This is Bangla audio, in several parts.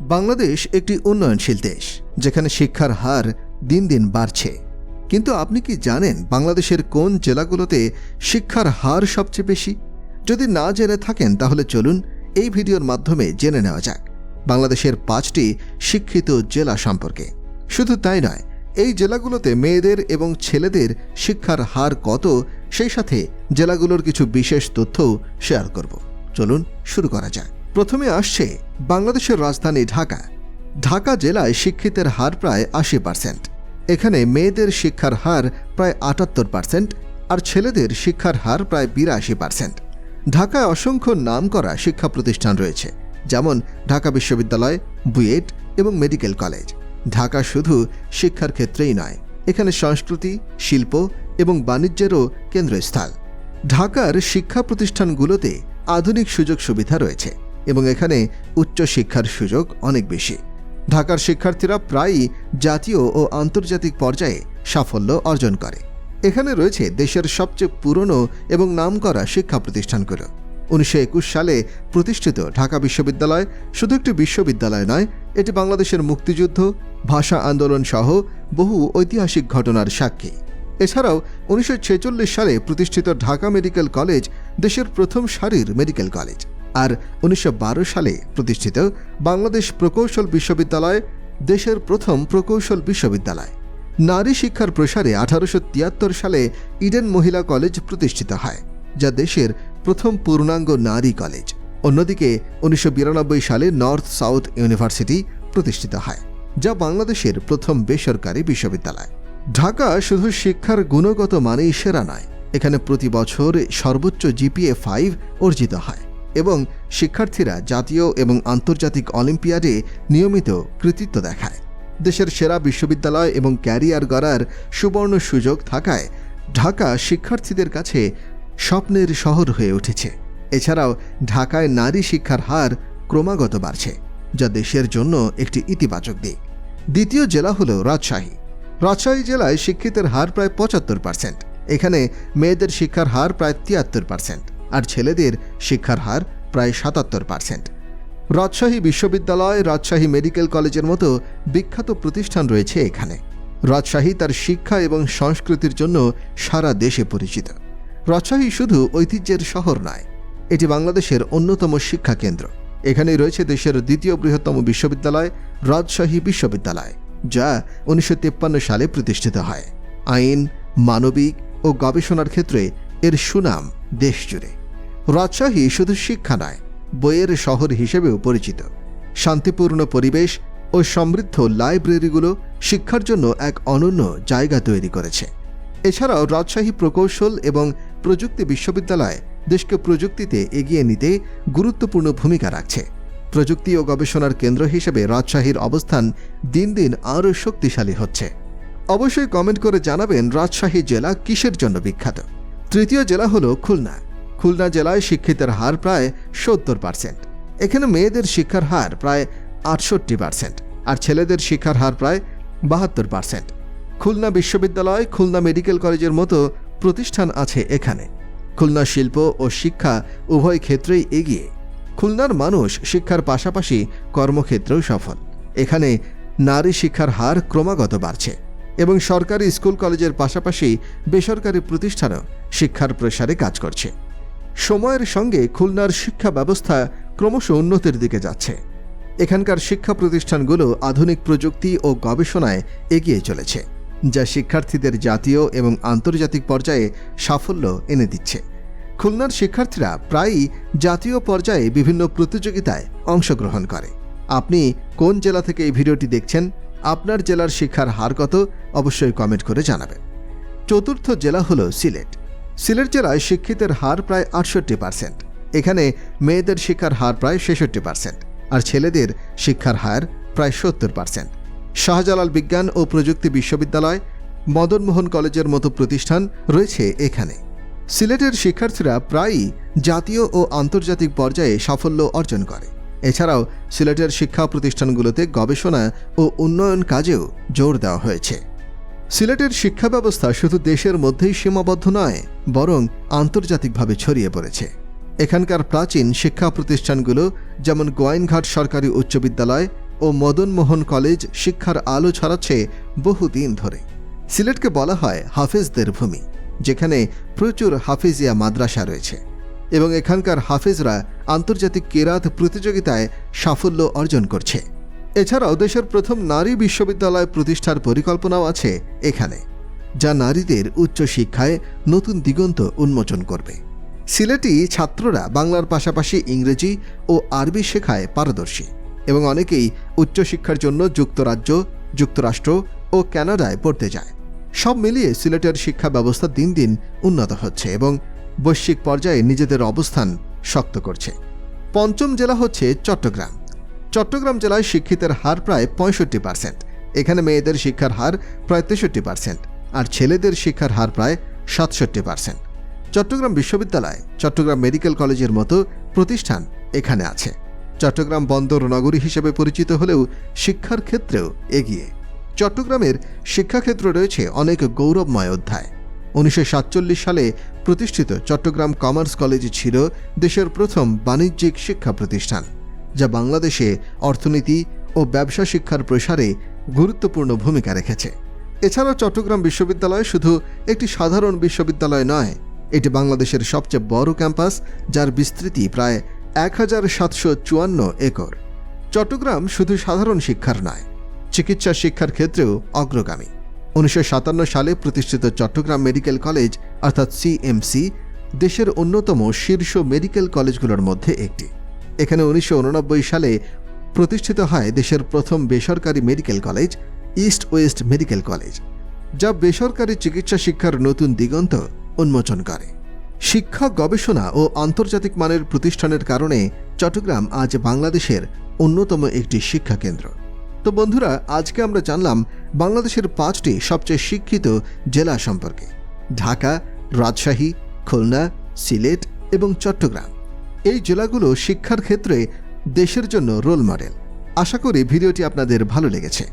বাংলাদেশ একটি উন্নয়নশীল দেশ, যেখানে শিক্ষার হার দিন দিন বাড়ছে। কিন্তু আপনি কি জানেন বাংলাদেশের কোন জেলাগুলোতে শিক্ষার হার সবচেয়ে বেশি? যদি না জেনে থাকেন, তাহলে চলুন এই ভিডিওর মাধ্যমে জেনে নেওয়া যাক বাংলাদেশের পাঁচটি শিক্ষিত জেলা সম্পর্কে। শুধু তাই নয়, এই জেলাগুলোতে মেয়েদের এবং ছেলেদের শিক্ষার হার কত, সেই সাথে জেলাগুলোর কিছু বিশেষ তথ্যও শেয়ার করব। চলুন শুরু করা যাক। প্রথমে আসছে বাংলাদেশের রাজধানী ঢাকা। ঢাকা জেলায় শিক্ষিতের হার প্রায় আশি পার্সেন্ট। এখানে মেয়েদের শিক্ষার হার প্রায় আটাত্তর পার্সেন্ট আর ছেলেদের শিক্ষার হার প্রায় বিরাশি পার্সেন্ট। ঢাকায় অসংখ্য নামকরা শিক্ষা প্রতিষ্ঠান রয়েছে, যেমন ঢাকা বিশ্ববিদ্যালয়, বুয়েট এবং মেডিকেল কলেজ। ঢাকা শুধু শিক্ষার ক্ষেত্রেই নয়, এখানে সংস্কৃতি, শিল্প এবং বাণিজ্যেরও কেন্দ্রস্থল। ঢাকার শিক্ষা প্রতিষ্ঠানগুলোতে আধুনিক সুযোগ সুবিধা রয়েছে এবং এখানে উচ্চ শিক্ষার সুযোগ অনেক বেশি। ঢাকার শিক্ষার্থীরা প্রায়ই জাতীয় ও আন্তর্জাতিক পর্যায়ে সাফল্য অর্জন করে। এখানে রয়েছে দেশের সবচেয়ে পুরনো এবং নামকরা শিক্ষা প্রতিষ্ঠানগুলো। উনিশশো একুশ সালে প্রতিষ্ঠিত ঢাকা বিশ্ববিদ্যালয় শুধু একটি বিশ্ববিদ্যালয় নয়, এটি বাংলাদেশের মুক্তিযুদ্ধ, ভাষা আন্দোলন সহ বহু ঐতিহাসিক ঘটনার সাক্ষী। এছাড়াও উনিশশো ছেচল্লিশ সালে প্রতিষ্ঠিত ঢাকা মেডিকেল কলেজ দেশের প্রথম সারির মেডিকেল কলেজ। আর উনিশশো বারো সালে প্রতিষ্ঠিত বাংলাদেশ প্রকৌশল বিশ্ববিদ্যালয় দেশের প্রথম প্রকৌশল বিশ্ববিদ্যালয়। নারী শিক্ষার প্রসারে আঠারোশো তিয়াত্তর সালে ইডেন মহিলা কলেজ প্রতিষ্ঠিত হয়, যা দেশের প্রথম পূর্ণাঙ্গ নারী কলেজ। অন্যদিকে উনিশশো বিরানব্বই সালে নর্থ সাউথ ইউনিভার্সিটি প্রতিষ্ঠিত হয়, যা বাংলাদেশের প্রথম বেসরকারি বিশ্ববিদ্যালয়। ঢাকা শুধু শিক্ষার গুণগত মানেই সেরা নয়, এখানে প্রতি বছর সর্বোচ্চ জিপিএ ফাইভ অর্জিত হয়। এবং শিক্ষার্থীরা জাতীয় এবং আন্তর্জাতিক অলিম্পিয়াডে নিয়মিত কৃতিত্ব দেখায়। দেশের সেরা বিশ্ববিদ্যালয় এবং ক্যারিয়ার গড়ার সুবর্ণ সুযোগ থাকায় ঢাকা শিক্ষার্থীদের কাছে স্বপ্নের শহর হয়ে উঠেছে। এছাড়াও ঢাকায় নারী শিক্ষার হার ক্রমাগত বাড়ছে, যা দেশের জন্য একটি ইতিবাচক দিক। দ্বিতীয় জেলা হল রাজশাহী। রাজশাহী জেলায় শিক্ষিতের হার প্রায় পঁচাত্তর পার্সেন্ট এখানে মেয়েদের শিক্ষার হার প্রায় তিয়াত্তর পার্সেন্ট আর ছেলেদের শিক্ষার হার প্রায় সাতাত্তর পার্সেন্ট। রাজশাহী বিশ্ববিদ্যালয়, রাজশাহী মেডিকেল কলেজের মতো বিখ্যাত প্রতিষ্ঠান রয়েছে এখানে। রাজশাহী তার শিক্ষা এবং সংস্কৃতির জন্য সারা দেশে পরিচিত। রাজশাহী শুধু ঐতিহ্যের শহর নয়, এটি বাংলাদেশের অন্যতম শিক্ষা কেন্দ্র। এখানেই রয়েছে দেশের দ্বিতীয় বৃহত্তম বিশ্ববিদ্যালয়, রাজশাহী বিশ্ববিদ্যালয়, যা উনিশশো তিপ্পান্ন সালে প্রতিষ্ঠিত হয়। আইন, মানবিক ও গবেষণার ক্ষেত্রে এর সুনাম দেশ জুড়ে রাজশাহী শুধু শিক্ষা নয়, বইয়ের শহর হিসেবেও পরিচিত। শান্তিপূর্ণ পরিবেশ ও সমৃদ্ধ লাইব্রেরিগুলো শিক্ষার জন্য এক অনন্য জায়গা তৈরি করেছে। এছাড়াও রাজশাহী প্রকৌশল এবং প্রযুক্তি বিশ্ববিদ্যালয় দেশকে প্রযুক্তিতে এগিয়ে নিতে গুরুত্বপূর্ণ ভূমিকা রাখছে। প্রযুক্তি ও গবেষণার কেন্দ্র হিসেবে রাজশাহীর অবস্থান দিন দিন আরও শক্তিশালী হচ্ছে। অবশ্যই কমেন্ট করে জানাবেন রাজশাহী জেলা কিসের জন্য বিখ্যাত? তৃতীয় জেলা হল খুলনা। খুলনা জেলায় শিক্ষিতের হার প্রায় সত্তর পার্সেন্ট এখানে মেয়েদের শিক্ষার হার প্রায় আটষট্টি পার্সেন্ট আর ছেলেদের শিক্ষার হার প্রায় বাহাত্তর পার্সেন্ট খুলনা বিশ্ববিদ্যালয়, খুলনা মেডিকেল কলেজের মতো প্রতিষ্ঠান আছে এখানে। খুলনা শিল্প ও শিক্ষা উভয় ক্ষেত্রেই এগিয়ে। খুলনার মানুষ শিক্ষার পাশাপাশি কর্মক্ষেত্রেও সফল। এখানে নারী শিক্ষার হার ক্রমাগত বাড়ছে এবং সরকারি স্কুল কলেজের পাশাপাশি বেসরকারি প্রতিষ্ঠানও শিক্ষার প্রসারে কাজ করছে। সময়ের সঙ্গে খুলনার শিক্ষা ব্যবস্থা ক্রমশ উন্নতির দিকে যাচ্ছে। এখানকার শিক্ষা প্রতিষ্ঠানগুলো আধুনিক প্রযুক্তি ও গবেষণায় এগিয়ে চলেছে, যা শিক্ষার্থীদের জাতীয় এবং আন্তর্জাতিক পর্যায়ে সাফল্য এনে দিচ্ছে। খুলনার শিক্ষার্থীরা প্রায়ই জাতীয় পর্যায়ে বিভিন্ন প্রতিযোগিতায় অংশগ্রহণ করে। আপনি কোন জেলা থেকে এই ভিডিওটি দেখছেন, আপনার জেলার শিক্ষার হার কত, অবশ্যই কমেন্ট করে জানাবেন। চতুর্থ জেলা হল সিলেট। সিলেট জেলায় শিক্ষিতের হার প্রায় আটষট্টি পার্সেন্ট। এখানে মেয়েদের শিক্ষার হার প্রায় ছেষট্টি পার্সেন্ট আর ছেলেদের শিক্ষার হার প্রায় সত্তর পার্সেন্ট। শাহজালাল বিজ্ঞান ও প্রযুক্তি বিশ্ববিদ্যালয়, মদনমোহন কলেজের মতো প্রতিষ্ঠান রয়েছে এখানে। সিলেটের শিক্ষার্থীরা প্রায়ই জাতীয় ও আন্তর্জাতিক পর্যায়ে সাফল্য অর্জন করে। এছাড়াও সিলেটের শিক্ষা প্রতিষ্ঠানগুলোতে গবেষণা ও উন্নয়ন কাজেও জোর দেওয়া হয়েছে। সিলেটের শিক্ষা ব্যবস্থা শুধু দেশের মধ্যেই সীমাবদ্ধ নয়, বরং আন্তর্জাতিকভাবে ছড়িয়ে পড়েছে। এখানকার প্রাচীন শিক্ষা প্রতিষ্ঠানগুলো যেমন গোয়াইনঘাট সরকারি উচ্চ বিদ্যালয় ও মদনমোহন কলেজ শিক্ষার আলো ছড়াচ্ছে বহুদিন ধরে। সিলেটকে বলা হয় হাফেজদের ভূমি, যেখানে প্রচুর হাফেজিয়া মাদ্রাসা রয়েছে এবং এখানকার হাফেজরা আন্তর্জাতিক কেরাত প্রতিযোগিতায় সাফল্য অর্জন করছে। এছাড়াও দেশের প্রথম নারী বিশ্ববিদ্যালয় প্রতিষ্ঠার পরিকল্পনাও আছে এখানে, যা নারীদের উচ্চশিক্ষায় নতুন দিগন্ত উন্মোচন করবে। সিলেটি ছাত্ররা বাংলার পাশাপাশি ইংরেজি ও আরবি শেখায় পারদর্শী এবং অনেকেই উচ্চশিক্ষার জন্য যুক্তরাজ্য, যুক্তরাষ্ট্র ও কানাডায় পড়তে যায়। সব মিলিয়ে সিলেটের শিক্ষা ব্যবস্থা দিন দিন উন্নত হচ্ছে এবং বৈশ্বিক পর্যায়ে নিজেদের অবস্থান শক্ত করছে। পঞ্চম জেলা হচ্ছে চট্টগ্রাম। চট্টগ্রাম জেলায় শিক্ষিতের হার প্রায় পঁয়ষট্টি পার্সেন্ট এখানে মেয়েদের শিক্ষার হার প্রায় তেষট্টি পার্সেন্ট আর ছেলেদের শিক্ষার হার প্রায় সাতষট্টি পার্সেন্ট চট্টগ্রাম বিশ্ববিদ্যালয়, চট্টগ্রাম মেডিকেল কলেজের মতো প্রতিষ্ঠান এখানে আছে। চট্টগ্রাম বন্দর নগরী হিসেবে পরিচিত হলেও শিক্ষার ক্ষেত্রেও এগিয়ে। চট্টগ্রামের শিক্ষাক্ষেত্র রয়েছে অনেক গৌরবময় অধ্যায়। উনিশশো সাতচল্লিশ সালে প্রতিষ্ঠিত চট্টগ্রাম কমার্স কলেজ ছিল দেশের প্রথম বাণিজ্যিক শিক্ষা প্রতিষ্ঠান। যা বাংলাদেশে অর্থনীতি ও ব্যবসা শিক্ষার প্রসারে গুরুত্বপূর্ণ ভূমিকা রেখেছে। এছাড়াও চট্টগ্রাম বিশ্ববিদ্যালয় শুধু একটি সাধারণ বিশ্ববিদ্যালয় নয়, এটি বাংলাদেশের সবচেয়ে বড় ক্যাম্পাস, যার বিস্তৃতি প্রায় এক হাজার সাতশো চুয়ান্ন একর। চট্টগ্রাম শুধু সাধারণ শিক্ষার নয়, চিকিৎসা শিক্ষার ক্ষেত্রেও অগ্রগামী। উনিশশো সাতান্ন সালে প্রতিষ্ঠিত চট্টগ্রাম মেডিকেল কলেজ, অর্থাৎ সিএমসি দেশের অন্যতম শীর্ষ মেডিকেল কলেজগুলোর মধ্যে একটি। এখানে উনিশশো উননব্বই সালে প্রতিষ্ঠিত হয় দেশের প্রথম বেসরকারি medical college, East West Medical College, যা বেসরকারি চিকিৎসা শিক্ষার নতুন দিগন্ত উন্মোচন করে। শিক্ষা, গবেষণা ও আন্তর্জাতিক মানের প্রতিষ্ঠানের কারণে চট্টগ্রাম আজ বাংলাদেশের অন্যতম একটি শিক্ষা কেন্দ্র। তো বন্ধুরা, আজকে আমরা জানলাম বাংলাদেশের পাঁচটি সবচেয়ে শিক্ষিত জেলা সম্পর্কে। ঢাকা, রাজশাহী, খুলনা, সিলেট এবং চট্টগ্রাম। এই জেলাগুলো শিক্ষার ক্ষেত্রে দেশের জন্য রোল মডেল আশা করি ভিডিওটি আপনাদের ভালো লেগেছে।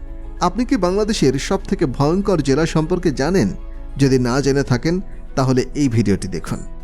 আপনি কি বাংলাদেশের সব থেকে ভয়ঙ্কর জেলা সম্পর্কে জানেন? যদি না জেনে থাকেন, তাহলে এই ভিডিওটি দেখুন।